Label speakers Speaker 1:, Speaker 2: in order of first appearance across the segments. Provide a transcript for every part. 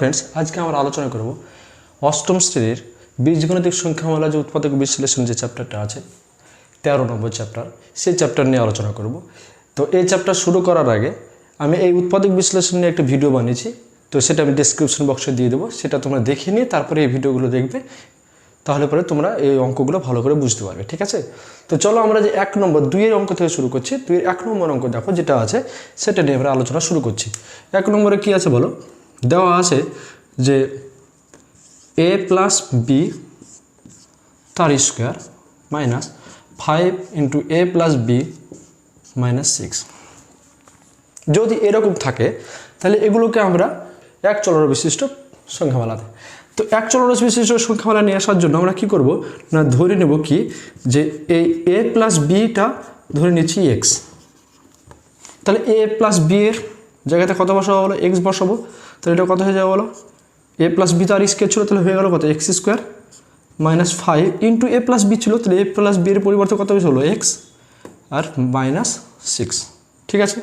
Speaker 1: Friends আজকে আমরা আলোচনা করব অষ্টম শ্রেণির বীজগণিতিক সংখ্যামালা যে উৎপাদক বিশ্লেষণ যে চ্যাপ্টারটা আছে, তেরো নম্বর চ্যাপ্টার সেই চ্যাপ্টার নিয়ে আলোচনা করব। তো এই চ্যাপ্টার শুরু করার আগে আমি এই উৎপাদক বিশ্লেষণ নিয়ে একটা ভিডিও বানিয়েছি, তো সেটা আমি ডিসক্রিপশন বক্সে দিয়ে দেবো, সেটা তোমরা দেখে নিয়ে তারপরে এই ভিডিওগুলো দেখবে, তাহলে পরে তোমরা এই অঙ্কগুলো ভালো করে বুঝতে পারবে, ঠিক আছে? তো চলো আমরা যে এক নম্বর, দুইয়ের অঙ্ক থেকে শুরু করছি, দুইয়ের এক নম্বর অঙ্ক দেখো যেটা আছে, সেটা নিয়ে আমরা আলোচনা শুরু করছি। এক নম্বরে কি আছে বলো? দেওয়া আছে যে এ প্লাস বি তার square minus five into A plus B minus six যদি এরকম থাকে, তাহলে এগুলোকে আমরা এক চলর বিশিষ্ট সংখ্যামালাতে। তো এক চলর বিশিষ্ট সংখ্যামালা নিয়ে আসার জন্য আমরা কি করব? না, ধরে নেব কি যে এই এ প্লাস বিটা ধরে নিচ্ছি এক্স তাহলে এ প্লাস বি এর জায়গাতে কত বসাবো বলো? এক্স বসাবো। তাহলে এটা কত হয়ে যাবে বলো? এ প্লাস বি তার স্কেচ ছিল, তাহলে হয়ে গেলো কত? X square minus five into A plus B ছিল, তাহলে এ প্লাস বি এর পরিবর্তে কত হলো এক্স আর মাইনাস সিক্স ঠিক আছে?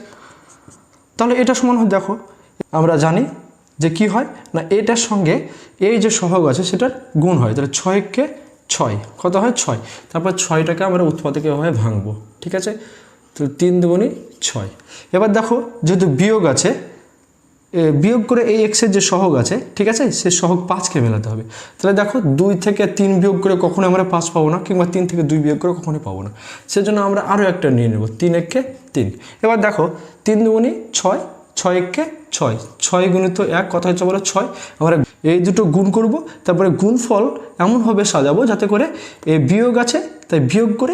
Speaker 1: তাহলে এটা সমান দেখো, আমরা জানি যে কি হয়? না, এটার সঙ্গে এই যে সহগ আছে, সেটার গুণ হয়, তাহলে ছয়কে ছয়? কত হয়? ছয়। তারপর ছয়টাকে আমরা উৎপাদকে এভাবে ভাঙবো? ঠিক আছে? তো তিন দুগুণি ছয়। এবার দেখো, যেহেতু বিয়োগ আছে বিয়োগ করে এই এক্সের যে সহগ আছে, ঠিক আছে? সে সহগ পাঁচকে মেলাতে হবে। তাহলে দেখো, দুই থেকে তিন বিয়োগ করে কখনো আমরা পাঁচ পাবো না, কিংবা তিন থেকে দুই বিয়োগ করে কখনোই পাবো না। সেজন্য আমরা আরও একটা নিয়ে নেব, তিন এককে তিন। এবার দেখো, তিন দুগুণি ছয় ছয় এককে ছয়। ছয় গুণিত এক কথা হচ্ছে বলো? ছয়। আমরা এই দুটো গুণ করব, তারপরে গুণফল এমনভাবে সাজাবো যাতে করে এ বিয়োগ আছে, তাই বিয়োগ করে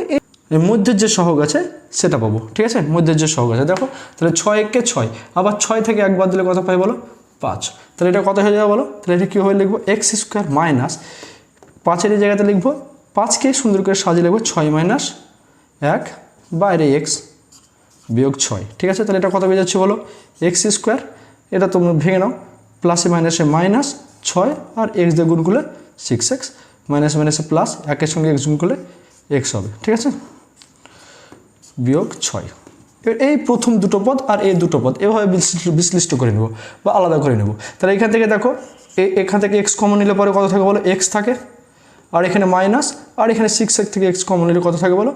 Speaker 1: মধ্যের যে সহগ আছে, সেটা পাবো। ঠিক আছে? মধ্যের যে সহগ আছে। দেখো, তাহলে ছয় একে ছয়। আবার ছয় থেকে একবার দিলে কত পাই বলো? পাঁচ। তাহলে এটা কত হয়ে যাবে বলো? তাহলে এটা কীভাবে লিখব? এক্স স্কোয়ার মাইনাস পাঁচের জায়গাতে লিখব, পাঁচকে সুন্দর করে সাজিয়ে লিখব, ছয় মাইনাস এক বাইরে এক্স বিয়োগ ছয়। ঠিক আছে? তাহলে এটা কত পেয়ে যাচ্ছে বলো? এক্স স্কোয়ার এটা তোমরা ভেঙে নাও। প্লাসে মাইনাসে মাইনাস ছয় আর এক্স দিয়ে গুণ করলে সিক্স এক্স মাইনাসে মাইনাসে প্লাস একের সঙ্গে এক্স গুণ করলে এক্স হবে। ঠিক আছে? বিয়োগ ছয়। এই প্রথম দুটো পদ আর এই দুটো পদ, এভাবে বিশ্লিষ্ট- করে নেব বা আলাদা করে নেব। তাহলে এখান থেকে দেখো এখান থেকে এক্স কমন নিলে পরে কত থাকে বলো? এক্স থাকে। আর এখানে মাইনাস আর এখানে সিক্স থেকে এক্স কমন নিলে কত থাকে বলো?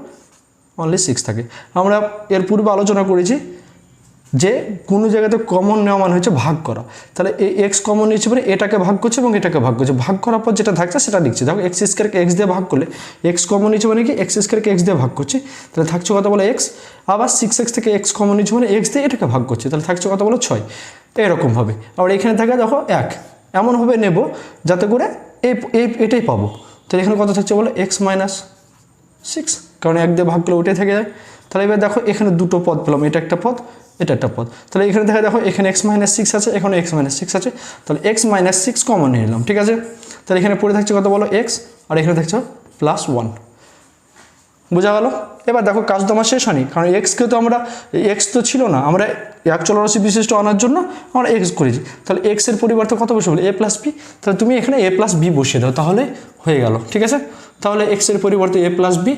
Speaker 1: অনলি সিক্স থাকে। আমরা এর পূর্বে আলোচনা করেছি যে কোনো জায়গাতে কমন নেওয়া মানে হচ্ছে ভাগ করা। তাহলে এই এক্স কমন নিচ্ছে মানে এটাকে ভাগ করছে এবং এটাকে ভাগ করছে। ভাগ করার পর যেটা থাকছে সেটা লিখছে। দেখো এক্স স্কোয়ারকে এক্স দিয়ে ভাগ করলে এক্স কমন নিচ্ছে মানে কি? এক্স স্কোয়ারকে এক্স দিয়ে ভাগ করছে। তাহলে থাকছে কথা বলে এক্স আবার সিক্স এক্স থেকে এক্স কমন নিচ্ছে মানে এক্স দিয়ে এটাকে ভাগ করছে। তাহলে থাকছে কথা বলো ছয়। এরকমভাবে আবার এখানে থাকে দেখো এক। এমনভাবে নেব যাতে করে এই এটাই পাবো। তাহলে এখানে কত থাকছে বলো? এক্স মাইনাস সিক্স কারণ এক দিয়ে ভাগ করলে ওটাই থেকে যায়। তাহলে এবার দেখো এখানে দুটো পদ পেলাম, এটা একটা পদ, এটা একটা পদ। তাহলে এখানে দেখা দেখো, এখানে এক্স মাইনাস সিক্স আছে, এখানে এক্স মাইনাস সিক্স আছে। তাহলে এক্স মাইনাস সিক্স কমন নিয়ে নিলাম, ঠিক আছে? তাহলে এখানে পড়ে থাকছে কত বলো? এক্স আর এখানে থাকছে প্লাস ওয়ান বোঝা গেল? এবার দেখো, কাজ তো আমার শেষ হয়নি, কারণ এক্সকে তো আমরা এক্স তো ছিল না, আমরা এক চলরাশি বিশিষ্ট আনার জন্য আমরা এক্স করেছি। তাহলে এক্সের পরিবর্তে কত বসে বলো? এ প্লাস বি তাহলে তুমি এখানে এ প্লাস বি বসিয়ে দাও, তাহলে হয়ে গেল, ঠিক আছে? তাহলে এক্সের পরিবর্তে এ প্লাস বি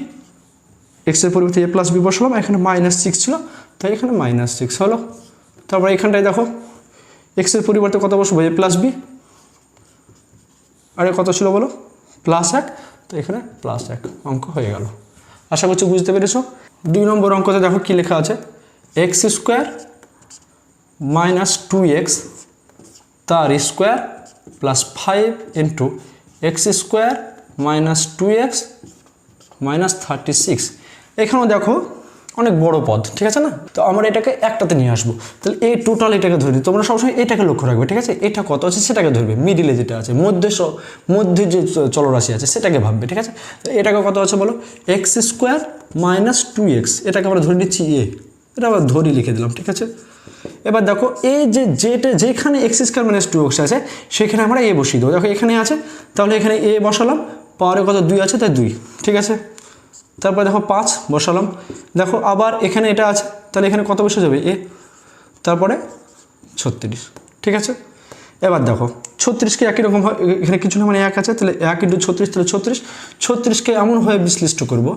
Speaker 1: এক্সের পরিবর্তে এ প্লাস বি বসালাম, এখানে মাইনাস সিক্স ছিল, তাই এখানে মাইনাস সিক্স হলো। তারপর এখানটায় দেখো এক্সের পরিবর্তে কত বসবো? এ প্লাস বি আরে কত ছিল বলো? প্লাস এক। তো এখানে প্লাস এক অঙ্ক হয়ে গেল। আশা করছি বুঝতে পেরেছ। দুই নম্বর অঙ্কতে দেখো কী লেখা আছে? X square minus two X তার square plus five into X square minus two X minus thirty six এখানেও দেখো অনেক বড় পদ, ঠিক আছে না? তো আমরা এটাকে একটাতে নিয়ে আসব। তাহলে এই টোটাল এটাকে ধরি তোমরা সবসময় এটাকে লক্ষ্য রাখবে, ঠিক আছে? এটা কত আছে সেটাকে ধরবে। মিডিলে যেটা আছে, মধ্যে মধ্যে যে চলরাশি আছে সেটাকে ভাববে, ঠিক আছে? তো এটাকে কত আছে বলো? X square minus two X এটাকে আমরা ধরে নিচ্ছি এ এটা আবার ধরি লিখে দিলাম, ঠিক আছে? এবার দেখো, এই যে যেটা যেখানে X square minus two X আছে, সেখানে আমরা এ বসিয়ে দেবো। দেখো, এখানে আছে, তাহলে এখানে এ বসালাম। পাওয়ারে কত দুই আছে, তাই দুই, ঠিক আছে? তারপর দেখো পাঁচ, বসালাম। দেখো আবার এখানে এটা আছে, তাহলে এখানে কত বসে যাবে? এ। তারপরে ছত্রিশ, ঠিক আছে? এবার দেখো ছত্রিশকে একই রকম এখানে কিছু না মানে এক আছে, তাহলে এক ইন্টু ছত্রিশ, তাহলে ছত্রিশ। ছত্রিশকে এমনভাবে বিশ্লিষ্ট করব,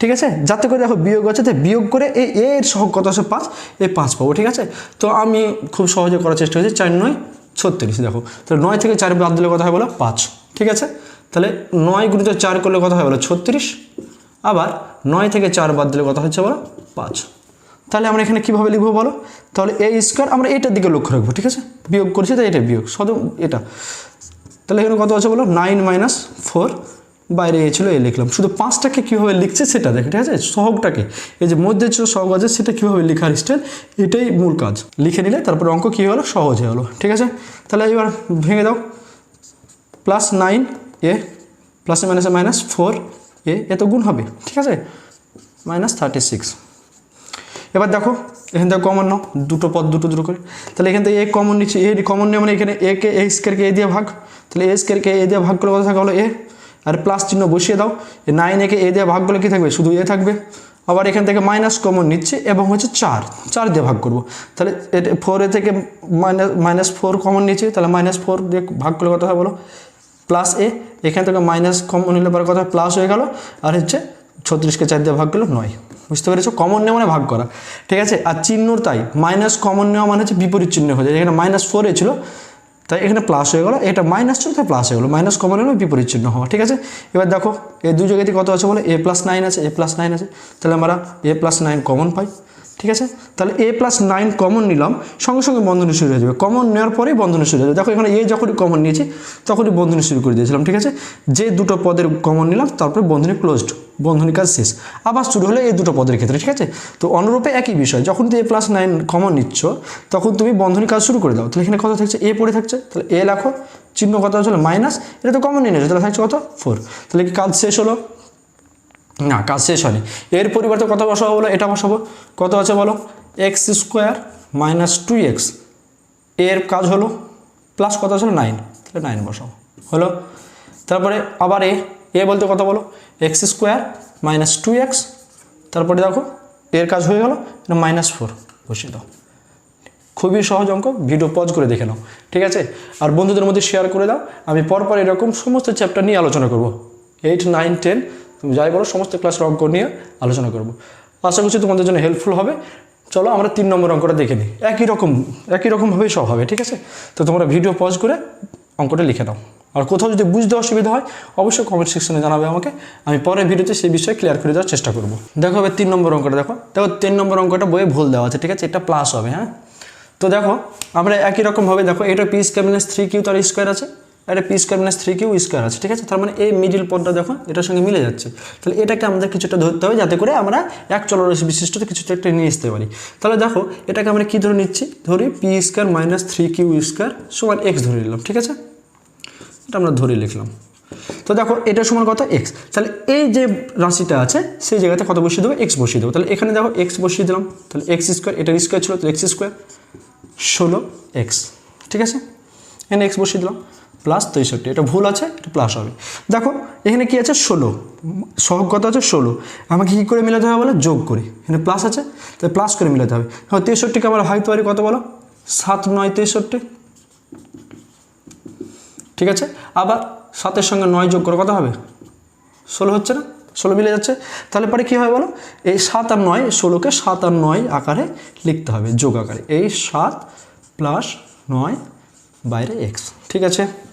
Speaker 1: ঠিক আছে? যাতে করে দেখো বিয়োগ আছে, তাই বিয়োগ করে এই এর সহ কত আছে? পাঁচ এই পাঁচ পাবো, ঠিক আছে? তো আমি খুব সহজে করার চেষ্টা করছি, চার, নয়, ছত্রিশ, দেখো। তাহলে নয় থেকে চার বাদ দিলে কথা হয় বলো? পাঁচ, ঠিক আছে? তাহলে নয় গুণিত চার করলে কথা হয় বলো? ছত্রিশ আবার নয় থেকে চার বাদ দিলে কথা হচ্ছে বলো? পাঁচ। তাহলে আমরা এখানে কীভাবে লিখব বলো? তাহলে এ স্কোয়ার আমরা এটার দিকে লক্ষ্য রাখব, ঠিক আছে? বিয়োগ করছি তাই এটা বিয়োগ শুধু এটা। তাহলে এখানে কত আছে বলো? নাইন মাইনাস ফোর বাইরে ছিল, এ লিখলাম। শুধু পাঁচটাকে কীভাবে লিখছে সেটা দেখে, ঠিক আছে? সহগটাকে। এই যে মধ্যে যে সহগ আছে, সেটা কীভাবে লেখার স্টাইল এটাই মূল কাজ। লিখে নিলে তারপর অঙ্ক কী হলো? সহজ হয়ে হলো ঠিক আছে? তাহলে এবার ভেঙে দাও। প্লাস নাইন এ প্লাসে মাইনাসে মাইনাস ফোর এ এত গুণ হবে, ঠিক আছে? মাইনাস থার্টি সিক্স এবার দেখো, এখান থেকে কমন নাও, দুটো পদ, দুটো দুটো করে। তাহলে এখান থেকে এ কমন নিচ্ছে এ কমন নিয়ে মানে এখানে এ কে এ স্কোয়ারকে এ দিয়ে ভাগ। তাহলে এ স্কোয়ারকে এ দিয়ে ভাগ করে কথা থাকে হলো? এ আর প্লাস চিহ্ন বসিয়ে দাও এ নাইন একে এ দিয়ে ভাগ করলে কী থাকবে? শুধু এ থাকবে। আবার এখান থেকে মাইনাস কমন নিচ্ছে এবং হচ্ছে চার চার দিয়ে ভাগ করব। তাহলে এটা ফোর এ থেকে মাইনাস মাইনাস ফোর কমন নিচ্ছে, তাহলে মাইনাস ফোর দিয়ে ভাগ করলে কথা বলো? প্লাস এ এখান থেকে মাইনাস কমন নিলে পরে কথা প্লাস হয়ে গেল। আর হচ্ছে ছত্রিশকে চার দিয়ে ভাগ করল নয়। বুঝতে পেরেছ? কমন নেওয়া মানে ভাগ করা। ঠিক আছে? আর চিহ্নর তাই। মাইনাস কমন নেওয়া মানে হচ্ছে বিপরীত চিহ্ন হয়ে যায়। এখানে মাইনাস ফোরে ছিল। তাই এখানে প্লাস হয়ে গেলো। এটা মাইনাস ছিল, তাই প্লাস হয়ে গেলো। মাইনাস কমন হলো বিপরীত চিহ্ন হওয়া। ঠিক আছে? এবার দেখো, এই দু জায়গাতে কত আছে বলে? এ প্লাস নাইন আছে এ প্লাস নাইন আছে। তাহলে আমরা এ প্লাস নাইন কমন পাই। ঠিক আছে? তাহলে এ প্লাস নাইন কমন নিলাম, সঙ্গে সঙ্গে বন্ধনী শুরু হয়ে যাবে। কমন নেওয়ার পরেই বন্ধনী শুরু হয়ে যাবে। দেখো, এখানে এ যখনই কমন নিয়েছি, তখনই বন্ধনী শুরু করে দিয়েছিলাম, ঠিক আছে? যে দুটো পদের কমন নিলাম, তারপরে বন্ধনী ক্লোজড বন্ধনী কাজ শেষ। আবার শুরু হলে এই দুটো পদের ক্ষেত্রে, ঠিক আছে? তো অনুরূপে একই বিষয়, যখন তুমি এ প্লাস নাইন কমন নিচ্ছ, তখন তুমি বন্ধনী কাজ শুরু করে দাও। তাহলে এখানে কত থাকছে? এ পড়ে থাকছে। তাহলে এ লেখো, চিহ্ন কত হচ্ছে মাইনাস এটা তো কমন নিয়ে নিয়েছে। তাহলে থাকছে কত? ফোর তাহলে কি কাজ শেষ হলো? না, কাজ শেষ হয়নি। এর পরিবর্তে কত বসাবো বলো? এটা বসাবো। কত আছে বলো? এক্স স্কোয়ার মাইনাস টু এক্সের কাজ হলো প্লাস কত ছিল নাইন তাহলে নাইন বসাবো। হলো? তারপরে আবার এ। এ বলতে কত বলো? X square minus two X তারপরে দেখো, এর কাজ হয়ে গেল মাইনাস ফোর বসিয়ে দাও। খুবই সহজ অঙ্ক ভিডিও পজ করে দেখে নাও, ঠিক আছে? আর বন্ধুদের মধ্যে শেয়ার করে দাও। আমি পরপর এরকম সমস্ত চ্যাপ্টার নিয়ে আলোচনা করব। এইট নাইন টেন তুমি যাই বলো, সমস্ত ক্লাসের অঙ্ক নিয়ে আলোচনা করব। আশা করছি তোমাদের জন্য হেল্পফুল হবে। চলো, আমরা তিন নম্বর অঙ্কটা দেখে নিই। একই রকম, একই রকমভাবেই সব হবে, ঠিক আছে? তো তোমরা ভিডিও পজ করে অঙ্কটা লিখে নাও। আর কোথাও যদি বুঝতে অসুবিধা হয়, অবশ্যই কমেন্ট সেকশনে জানাবে আমাকে। আমি পরের ভিডিওতে সেই বিষয়ে ক্লিয়ার করে দেওয়ার চেষ্টা করব। দেখো এবার তিন নম্বর অঙ্কটা, দেখো? দেখো, তিন নম্বর অঙ্কটা বইয়ে ভুল দেওয়া আছে, ঠিক আছে? এটা প্লাস হবে হ্যাঁ? তো দেখো, আমরা একই রকমভাবে, দেখো, এটা P square minus three Q তার স্কোয়ার আছে। এটা P square minus three Q square আছে, ঠিক আছে? তার মানে এই মিডিল পদটা দেখো, এটার সঙ্গে মিলে যাচ্ছে। তাহলে এটাকে আমাদের কিছুটা ধরতে হবে যাতে করে আমরা এক চলরাশি বিশিষ্ট কিছুটা একটা নিয়ে আসতে পারি। তাহলে দেখো, এটাকে আমরা কী ধরে নিচ্ছি? ধরি P square minus three Q square সমান এক্স ধরে নিলাম, ঠিক আছে? এটা আমরা ধরে লিখলাম। তো দেখো, এটা সমান কত? এক্স তাহলে এই যে রাশিটা আছে, সেই জায়গাতে কত বসিয়ে দেবো? এক্স বসিয়ে দেবো। তাহলে এখানে দেখো এক্স বসিয়ে দিলাম। তাহলে এক্স স্কোয়ার এটার স্কোয়ার ছিল, তাহলে এক্স স্কোয়ার ষোলো এক্স ঠিক আছে? এখানে এক্স বসিয়ে দিলাম। প্লাস তেষট্টি, এটা ভুল আছে, এটা প্লাস হবে। দেখো, এখানে কি আছে? ষোলো। সহগ কত আছে? ষোলো। আমাকে কী করে মিলাতে হবে বলে? যোগ করি। এখানে প্লাস আছে, তাহলে প্লাস করে মিলাতে হবে। হ্যাঁ তেষট্টিকে আমরা ভাগতে পারি কত বলো? সাত, নয়, তেষট্টি। ঠিক আছে? আবার সাতের সঙ্গে নয় যোগ করে কত হবে? ষোলো হচ্ছে না? ষোলো মিলে যাচ্ছে। তাহলে পরে কী হয় বলো? এই সাত আর নয়, ষোলোকে সাত আর নয় আকারে লিখতে হবে, যোগ আকারে। এই সাত প্লাস নয় বাইরে এক্স ঠিক আছে?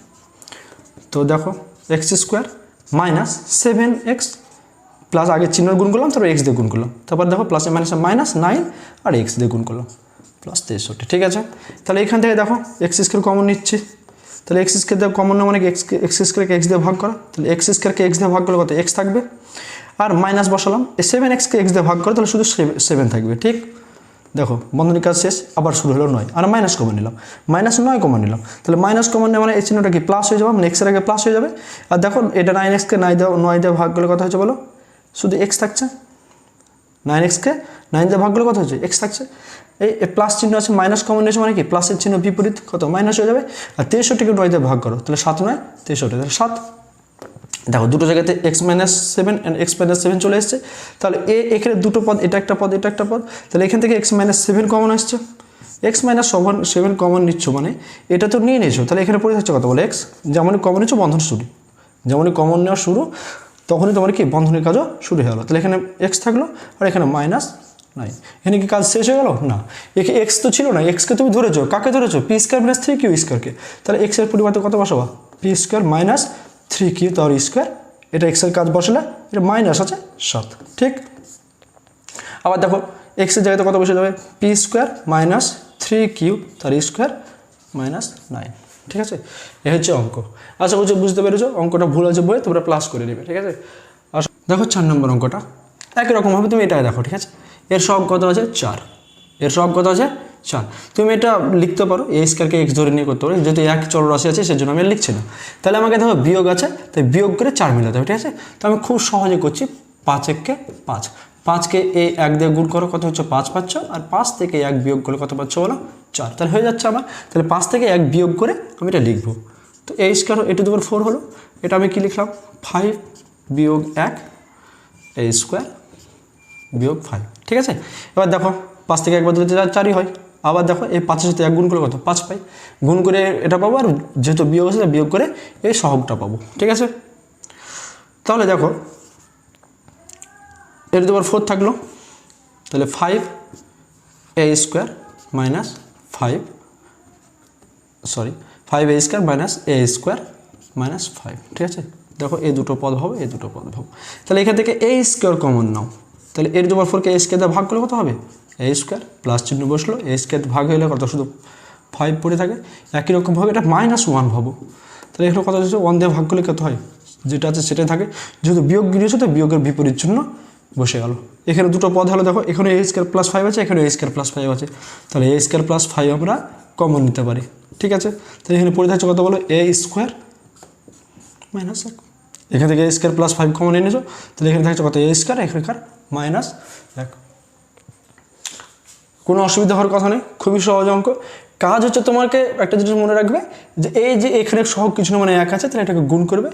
Speaker 1: তো দেখো X square minus seven X plus আগে চিহ্ন গুণ করলাম, তারপর এক্স দিয়ে গুণ করলাম। তারপর দেখো প্লাসে মাইনাসে মাইনাস নাইন আর এক্স দিয়ে গুণ করলাম। প্লাস তেষট্টি, ঠিক আছে? তাহলে এখান থেকে দেখো এক্স স্কোয়ার কমন নিচ্ছি। তাহলে এক্স স্কোয়ার দিয়ে কমন মানে এক্স এক্স স্কোয়ারকে এক্স দিয়ে ভাগ করা। তাহলে এক্স স্কোয়ারকে এক্স দিয়ে ভাগ করলে কত? এক্স থাকবে। আর মাইনাস বসালাম। সেভেন এক্সকে এক্স দিয়ে ভাগ করে, তাহলে শুধু সেভেন থাকবে, ঠিক? দেখো বন্ধনী কাজ শেষ, আবার শুরু হলো নয়। আর মাইনাস কমন নিলাম। মাইনাস নয় কমন নিলাম। তাহলে মাইনাস কমন নেওয়া মানে এই চিহ্নটা কি প্লাস হয়ে যাবে? মানে এক্সের আগে প্লাস হয়ে যাবে? আর দেখো, এটা নাইন এক্সকে নাই দেওয়া নয় দেওয়া ভাগ করলে কথা হচ্ছে বলো? শুধু এক্স থাকছে? নাইন এক্সকে নাইন দিয়ে ভাগ করলে কথা হচ্ছে এক্স থাকছে। এই প্লাস চিহ্ন আছে মাইনাস কমন নিয়েছে মানে কি? প্লাসের চিহ্ন বিপরীত, কত? মাইনাস হয়ে যাবে। আর তেষট্টিকে নয় দিয়ে ভাগ করো। তাহলে সাত নয়, তেষট্টি। তাহলে সাত দেখো, দুটো জায়গাতে X minus seven and X minus seven চলে এসছে। তাহলে এ এখানে দুটো পদ, এটা একটা পদ, এটা একটা পদ। তাহলে এখান থেকে এক্স মাইনাস সেভেন কমন আসছে। X minus seven seven common নিচ্ছ মানে এটা তো নিয়ে নিয়েছো। তাহলে এখানে পড়ে থাকছে কত বলে? এক্স যেমনই কমন নিচ্ছ, বন্ধন শুরু। যেমনই কমন নেওয়া শুরু, তখনই তোমার কি? বন্ধনের কাজও শুরু হয়ে গেলো। তাহলে এখানে এক্স থাকল, আর এখানে মাইনাস
Speaker 2: নাইন এখানে কি কাজ শেষ হয়ে গেল? না। একে এক্স তো ছিল না। এক্সকে তুমি ধরেছো? কাকে ধরেছো? P square minus three Q স্কোয়ারকে তাহলে এক্সের পরিবর্তে কত বসাবা? P square minus three Q তার স্কোয়ার এটা এক্সের কাজ বসালে, এটা মাইনাস আছে সাত। ঠিক? আবার দেখো এক্সের জায়গাতে কত বসে যাবে? P square minus three Q তার স্কোয়ার মাইনাস নাইন ঠিক আছে? এ হচ্ছে অঙ্ক। আশা করছি বুঝতে পেরেছ, অঙ্কটা ভুল আছে বই তোমরা প্লাস করে নেবে, ঠিক আছে? আশা- দেখো চার নম্বর অঙ্কটা। একই রকমভাবে তুমি এটা দেখো, ঠিক আছে? এর সব কত আছে? চার। এর সব কত আছে? চার তুমি এটা লিখতে পারো এ স্কোয়ারকে এক্স ধরে নিয়ে করতে পারো, যেহেতু এক চলরাশি আছে, সেজন্য আমি লিখছি না। তাহলে আমাকে দেখো বিয়োগ আছে, তাই বিয়োগ করে চার মিলাতে হবে, ঠিক আছে? তো আমি খুব সহজে করছি, পাঁচ এককে পাঁচ। পাঁচকে এই এক দিয়ে গুণ করো, কত হচ্ছে পাঁচ পাচ্ছ আর পাঁচ থেকে এক বিয়োগ করলে কত পাচ্ছ বলো? চার। তাহলে হয়ে যাচ্ছে আমার। তাহলে পাঁচ থেকে এক বিয়োগ করে আমি এটা লিখব। তো এই স্কোয়ার এ টু দুবার ফোর হলো। এটা আমি কি লিখলাম? ফাইভ বিয়োগ এক এ স্কোয়ার বিয়োগ ফাইভ ঠিক আছে? এবার দেখো, পাঁচ থেকে একবার দিলে চারই হয়। আবার দেখো এই পাঁচের সাথে এক গুণ করে কত? পাঁচ পাই। গুণ করে এটা পাবো আর যেহেতু বিয়োগ আছে বিয়োগ করে এই সহগটা পাবো। ঠিক আছে? তাহলে দেখো এর তোমার ফোর থাকল, তাহলে five A square minus five sorry five A square minus A square minus five ঠিক আছে? দেখো এই দুটো পদ হবে, এই দুটো পদ হবে। তাহলে এখান থেকে এ স্কোয়ার কমন নাও। তাহলে এর দুবার ফোরকে এ স্কোয়ার দিয়ে ভাগ করলে কত হবে? এ স্কোয়ার প্লাস চিহ্ন বসল এ স্কোয়ার ভাগ হলে কত? শুধু ফাইভ পড়ে থাকে। একই রকমভাবে এটা মাইনাস ওয়ান ভাবো। তাহলে এখানে কত হচ্ছে? ওয়ান দিয়ে ভাগ করলে কত হয়? যেটা আছে সেটাই থাকে। যেহেতু বিয়োগ গিয়েছে তো বিয়োগের বিপরীত চিহ্ন বসে গেল। এখানে দুটো পদ হলো, দেখো, এখানে এ স্কোয়ার প্লাস ফাইভ আছে, এখানে এ স্কোয়ার প্লাস ফাইভ আছে। তাহলে এ স্কোয়ার প্লাস ফাইভ আমরা কমন নিতে পারি। ঠিক আছে? তাহলে এখানে পড়ে থাকছে কত বলো? এ স্কোয়ার মাইনাস এক। এখান থেকে A square plus five common এনেছো। তাহলে এখানে থাকছে কত? এ স্কোয়ার এখানকার মাইনাস এক। কোনো অসুবিধা হওয়ার কথা নেই খুবই সহজ অঙ্ক। কাজ হচ্ছে তোমাকে একটা জিনিস মনে রাখবে, যে এই যে এখানে সহগ কিছু না মানে এক আছে, তাহলে এটাকে গুণ করবে,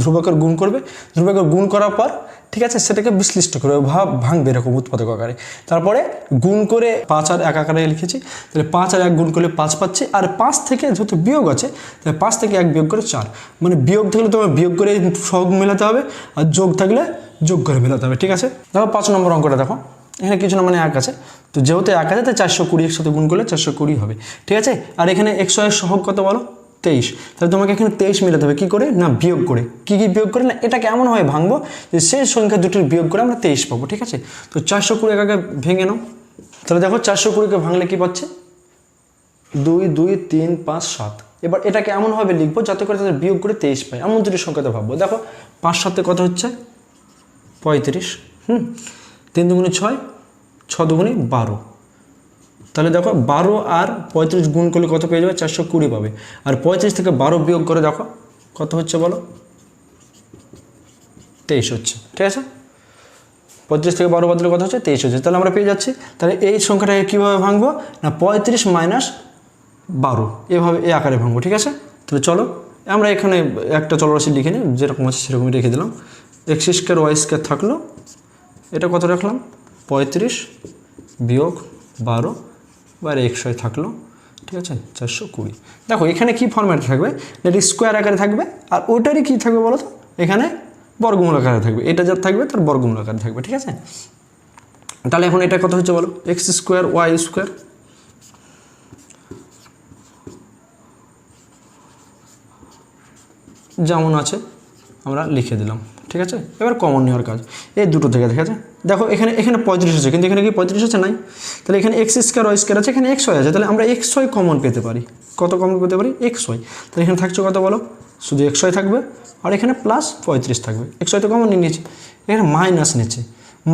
Speaker 2: ধ্রুবকের গুণ করবে। ধ্রুবকের গুণ করার পর, ঠিক আছে, সেটাকে বিশ্লিষ্ট করবে ভাব ভাঙবে এরকম উৎপাদক আকারে। তারপরে গুণ করে পাঁচ আর এক আকারে লিখেছি, তাহলে পাঁচ আর এক গুণ করলে পাঁচ পাচ্ছি, আর পাঁচ থেকে যেহেতু বিয়োগ আছে, তাহলে পাঁচ থেকে এক বিয়োগ করে চার। মানে বিয়োগ থাকলে তোমার বিয়োগ করে সহগ মেলাতে হবে, আর যোগ থাকলে যোগ করে মেলাতে হবে, ঠিক আছে? দেখো পাঁচ নম্বর অঙ্কটা দেখো। এখানে কিছু না মানে এক আছে। তো যেহেতু এক আছে, তাই চারশো কুড়ি একসাথে গুণ করলে চারশো কুড়ি হবে। ঠিক আছে? আর এখানে একশো এর সহগ কত বলো? তেইশ। তাহলে তোমাকে এখানে তেইশ মিলাতে হবে। কী করে? না, বিয়োগ করে। কী কী বিয়োগ করে? না, এটা কেমন হয় ভাঙবো? যে সেই সংখ্যা দুটির বিয়োগ করে আমরা তেইশ পাবো, ঠিক আছে? তো চারশো কুড়ি একাকে ভেঙে নাও। তাহলে দেখো, চারশো কুড়িকে ভাঙলে কী পাচ্ছে? দুই দুই, তিন, পাঁচ, সাত। এবার এটাকে এমনভাবে লিখব? যাতে করে তাদের বিয়োগ করে তেইশ পাই। এমন দুটি সংখ্যাতে ভাববো। দেখো, পাঁচ সাথে কত হচ্ছে? পঁয়ত্রিশ। হুম? তিন দুগুণে ছয় ছ দুগুণে বারো। তাহলে দেখো, বারো আর পঁয়ত্রিশ গুণ করলে কত পেয়ে যাবে? চারশো কুড়ি পাবে। আর পঁয়ত্রিশ থেকে বারো বিয়োগ করে দেখো, কত হচ্ছে বলো? তেইশ হচ্ছে, ঠিক আছে? পঁয়ত্রিশ থেকে বারো বদলে কত হচ্ছে? তেইশ হচ্ছে। তাহলে আমরা পেয়ে যাচ্ছি। তাহলে এই সংখ্যাটাকে কীভাবে ভাঙবো? না, পঁয়ত্রিশ মাইনাস বারো, এভাবে এই আকারে ভাঙবো, ঠিক আছে? তাহলে চলো, আমরা এখানে একটা চলরাশি লিখে নিই, যেরকম আছে সেরকমই রেখে দিলাম। এক্স স্কোয়ার ওয়াই স্কোয়ার থাকল এটা কত রাখলাম? পঁয়ত্রিশ বিয়োগ বারো বা একশোয় থাকল, ঠিক আছে? চারশো কুড়ি। দেখো, এখানে কি ফর্ম্যাট থাকবে? এটা স্কোয়ার আকারে থাকবে, আর ওটারই কী থাকবে বলো তো? এখানে বর্গমূল আকারে থাকবে। এটা যা থাকবে, তার বর্গমূল আকারে থাকবে, ঠিক আছে? তাহলে এখন এটা কত হচ্ছে বলো? এক্স স্কোয়ার ওয়াই স্কোয়ার যেমন আছে, আমরা লিখে দিলাম। ঠিক আছে? এবার কমন নেওয়ার কাজ। এই দুটো থেকে, ঠিক আছে? দেখো, এখানে এখানে পঁয়ত্রিশ আছে, কিন্তু এখানে কি পঁয়ত্রিশ আছে? নাই। তাহলে এখানে এক্স স্কোয়ার ওয়াই স্কোয়ার আছে, এখানে এক্স ওয়াই আছে। তাহলে আমরা এক্স ওয়াই কমন পেতে পারি। কত কমন পেতে পারি? এক্স ওয়াই তাহলে এখানে থাকছে কত বলো? শুধু এক্স ওয়াই থাকবে। আর এখানে প্লাস পঁয়ত্রিশ থাকবে। এক্স ওয়াই তো কমন নিয়ে নিয়েছি। এখানে মাইনাস নিচ্ছে।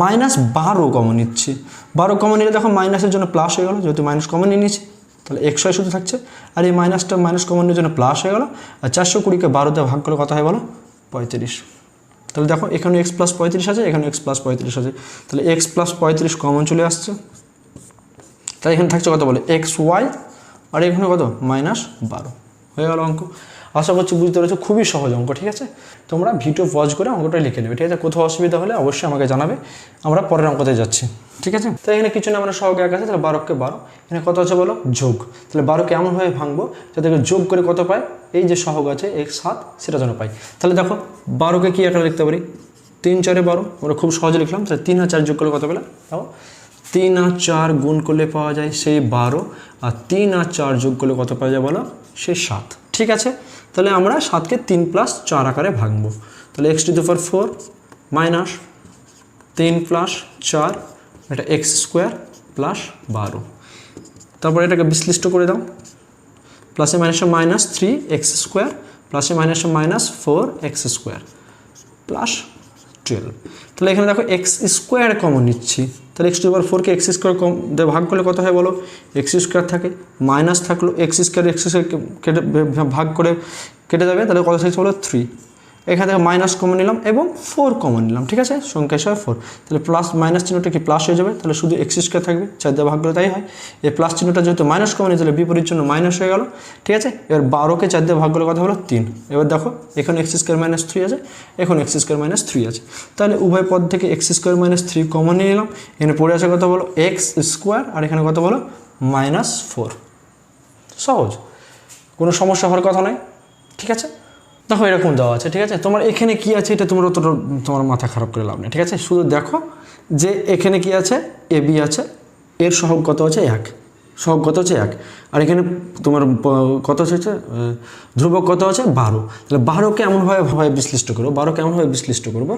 Speaker 2: মাইনাস বারো কমন নিচ্ছি। বারো কমন নিলে দেখো মাইনাসের জন্য প্লাস হয়ে গেলো, যেহেতু মাইনাস কমন নিয়ে নিয়েছি। তাহলে একশো শুধু থাকছে। আর এই মাইনাসটা মাইনাস কমনের জন্য প্লাস হয়ে গেলো। আর চারশো কুড়িকে বারোতে ভাগ করলে কথা হয় বলো? পঁয়ত্রিশ। তাহলে দেখো, এখানে এক্স প্লাস পঁয়ত্রিশ আছে, এখানে এক্স প্লাস পঁয়ত্রিশ আছে। তাহলে এক্স প্লাস পঁয়ত্রিশ কমন চলে আসছে। তাই এখানে থাকছে কত বলে? এক্স ওয়াই আর এখানে কত? মাইনাস বারো। হয়ে গেল অঙ্ক। আশা করছি বুঝতে পেরেছ, খুবই সহজ অঙ্ক, ঠিক আছে? তোমরা ভিডিও পজ করে অঙ্কটা লিখে নেবে, ঠিক আছে? কোথাও অসুবিধা হলে অবশ্যই আমাকে জানাবে, আমরা পরের অঙ্কতে যাচ্ছি, ঠিক আছে? তো এখানে কিছু না মানে সহগ এক আছে, তাহলে বারোকে বারো। এখানে কত আছে বলো? যোগ। তাহলে বারোকে এমনভাবে ভাঙবো, যাতে যোগ করে কত পাই এই যে সহগ আছে, এক সাত, সেটা যেন পাই। তাহলে দেখো, বারোকে কী আকারে লিখতে পারি? তিন চারে বারো, আমরা খুব সহজে লিখলাম, তাহলে তিন আর চার যোগ করলে কত পেলাম? দেখো,
Speaker 1: তিন আর চার গুণ করলে পাওয়া যায় সেই বারো, আর তিন আর চার যোগ করলে কত পাওয়া যায় বলো? সেই সাত, ঠিক আছে? তাহলে আমরা সাতকে তিন প্লাস চার আকারে ভাঙবো। তাহলে X to the power four minus তিন প্লাস চার, এটা এক্স স্কোয়ার প্লাস বারো। তারপর এটাকে বিশ্লিষ্ট করে দাও। প্লাসে মাইনাসে মাইনাস থ্রি এক্স স্কোয়ার প্লাসে মাইনাসে minus four X square plus twelve তাহলে এখানে দেখো এক্স স্কোয়ার কমন নিচ্ছি। তাহলে এক্স টু পাওয়ার ফোরকে এক্স স্কোয়ার কম ভাগ করলে কত হয় বলো? এক্স স্কোয়ার থাকে মাইনাস থাকল এক্স স্কোয়ার এক্স স্কোয়ার কেটে ভাগ করে কেটে যাবে, তাহলে কত থাকছে বলো? থ্রি এখান থেকে মাইনাস কমন নিলাম এবং ফোর কমন নিলাম, ঠিক আছে? সংখ্যা হিসাবে ফোর তাহলে প্লাস মাইনাস চিহ্নটা কি প্লাস হয়ে যাবে? তাহলে শুধু এক্স স্কোয়ার থাকবে, চার দিয়ে ভাগ করে তাই হয়। এই প্লাস চিহ্নটা যেহেতু মাইনাস কমন তাহলে বিপরীত জন্য মাইনাস হয়ে গেল, ঠিক আছে? এবার বারোকে চার দিয়ে ভাগ করলে কথা হলো তিন। এবার দেখো, এখন এক্স স্কোয়ার মাইনাস থ্রি আছে, এখন এক্স স্কোয়ার মাইনাস থ্রি আছে। তাহলে উভয় পদ থেকে X square minus three common নিয়ে নিলাম। এখানে পড়ে আছে কত বলো? এক্স স্কোয়ার আর এখানে কথা বলো? মাইনাস ফোর সহজ। কোনো সমস্যা হওয়ার কথা নয়, ঠিক আছে? দেখো এরকম দেওয়া আছে, ঠিক আছে? তোমার এখানে কি আছে এটা তোমার অতটা, তোমার মাথা খারাপ করে লাভ নেই, ঠিক আছে? শুধু দেখো যে এখানে কি আছে এ বি আছে, এর সহগ কত আছে? এক। সহগ কত হচ্ছে এক। আর এখানে তোমার কত হচ্ছে ধ্রুবক কত আছে? বারো। তাহলে বারোকে এমনভাবে ভাবে বিশ্লিষ্ট করব, বারোকে এমনভাবে বিশ্লিষ্ট করব,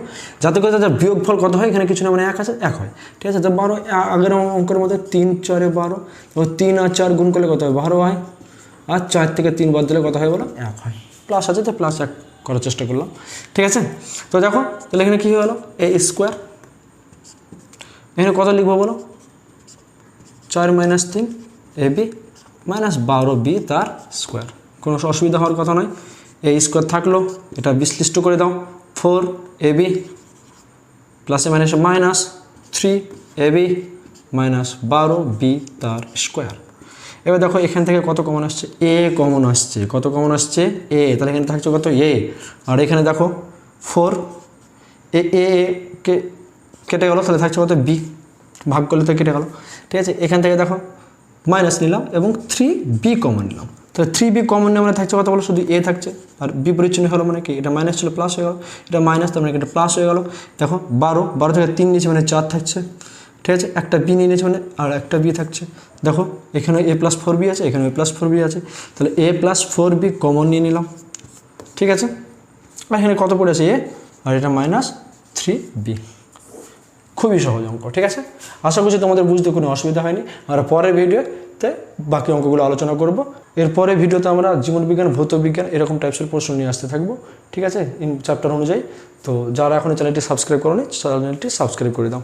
Speaker 1: যাতে করে তাদের বিয়োগফল কত হয়? এখানে কিছু না মানে এক আছে, এক হয়, ঠিক আছে? তো বারো আগের অঙ্কের মধ্যে তিন, চারে বারো তিন আর চার গুণ করলে কত হয়? বারো হয়। আর চার থেকে তিন বাদ দিলে কত হয় বলো? এক হয়। প্লাস আছে, তো প্লাস এক করার চেষ্টা করলাম। ঠিক আছে? তো দেখো, তাহলে এখানে কী হলো? এ স্কোয়ার এখানে কত লিখব বলো? চার মাইনাস তিন এ বি মাইনাস বারো বি তার স্কোয়ার কোনো অসুবিধা হওয়ার কথা নয়। এ স্কোয়ার থাকল, এটা বিশ্লিষ্ট করে দাও। ফোর এ বি প্লাসে মাইনাসে minus three A B minus বারো বি তার স্কোয়ার এবার দেখো এখান থেকে কত কমন আসছে? এ কমন আসছে। কত কমন আসছে? এ তাহলে এখানে থাকছে কত? এ আর এখানে দেখো ফোর এ এ কে, কেটে গেলো, তাহলে থাকছে কত? বি ভাগ করলে তো কেটে গেলো। ঠিক আছে? এখান থেকে দেখো মাইনাস নিলাম এবং থ্রি বি কমন নিলাম। তাহলে থ্রি বি কমন নিয়ে মানে থাকছে কথা বলো? শুধু এ থাকছে। আর বিপরীত চিহ্ন হলো মানে কি? এটা মাইনাস ছিল প্লাস হয়ে গেলো। এটা মাইনাস তার মানে এটা প্লাস হয়ে গেলো। দেখো, বারো। বারো থেকে তিন নিচে মানে চার থাকছে। ঠিক আছে? একটা বি নিয়ে নিয়েছে মানে আর একটা বি থাকছে। দেখো, এখানে এ প্লাস ফোর বি আছে, এখানে এ প্লাস ফোর বি আছে। তাহলে A plus four B common নিয়ে নিলাম। ঠিক আছে? আর এখানে কত পড়েছে এ আর এটা মাইনাস থ্রি বি খুবই সহজ অঙ্ক, ঠিক আছে? আশা করছি তোমাদের বুঝতে কোনো অসুবিধা হয়নি। আর পরের ভিডিওতে বাকি অঙ্কগুলো আলোচনা করব। এরপরে ভিডিওতে আমরা জীবনবিজ্ঞান ভৌত বিজ্ঞান এরকম টাইপসের প্রশ্ন নিয়ে আসতে থাকব। ঠিক আছে? ইন চ্যাপ্টার অনুযায়ী। তো যারা এখনও চ্যানেলটি সাবস্ক্রাইব করোনি চ্যানেলটি সাবস্ক্রাইব করে দাও।